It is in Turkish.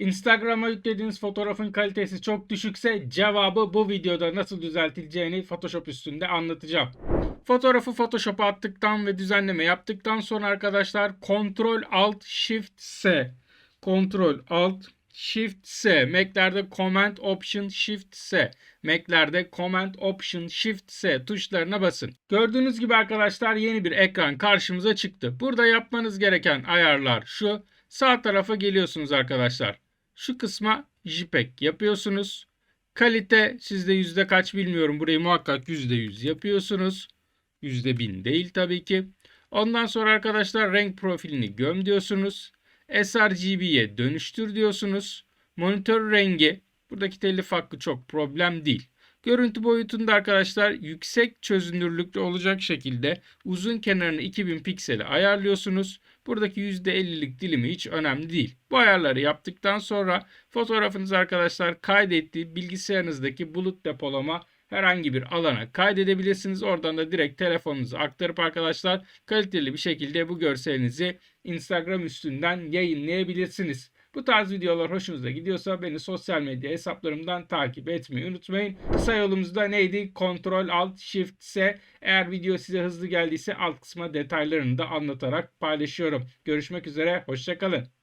Instagram'a yüklediğiniz fotoğrafın kalitesi çok düşükse cevabı bu videoda nasıl düzeltileceğini Photoshop üstünde anlatacağım. Fotoğrafı Photoshop'a attıktan ve düzenleme yaptıktan sonra arkadaşlar Ctrl Alt Shift S Ctrl Alt Shift S Mac'lerde Command Option Shift S Mac'lerde Command Option Shift S tuşlarına basın. Gördüğünüz gibi arkadaşlar yeni bir ekran karşımıza çıktı. Burada yapmanız gereken ayarlar şu. Sağ tarafa geliyorsunuz arkadaşlar. Şu kısma JPEG yapıyorsunuz. Kalite sizde yüzde kaç bilmiyorum. Burayı muhakkak yüzde yüz yapıyorsunuz. Yüzde bin değil tabii ki. Ondan sonra arkadaşlar renk profilini göm diyorsunuz. sRGB'ye dönüştür diyorsunuz. Monitör rengi buradaki telif hakkı çok problem değil. Görüntü boyutunda arkadaşlar yüksek çözünürlükte olacak şekilde uzun kenarını 2000 pikseli ayarlıyorsunuz. Buradaki %50'lik dilimi hiç önemli değil. Bu ayarları yaptıktan sonra fotoğrafınızı arkadaşlar kaydettiği bilgisayarınızdaki bulut depolama herhangi bir alana kaydedebilirsiniz. Oradan da direkt telefonunuzu aktarıp arkadaşlar kaliteli bir şekilde bu görselinizi Instagram üstünden yayınlayabilirsiniz. Bu tarz videolar hoşunuza gidiyorsa beni sosyal medya hesaplarımdan takip etmeyi unutmayın. Kısa yolumuzda neydi? Ctrl Alt Shift S. Eğer video size hızlı geldiyse alt kısma detaylarını da anlatarak paylaşıyorum. Görüşmek üzere, hoşçakalın.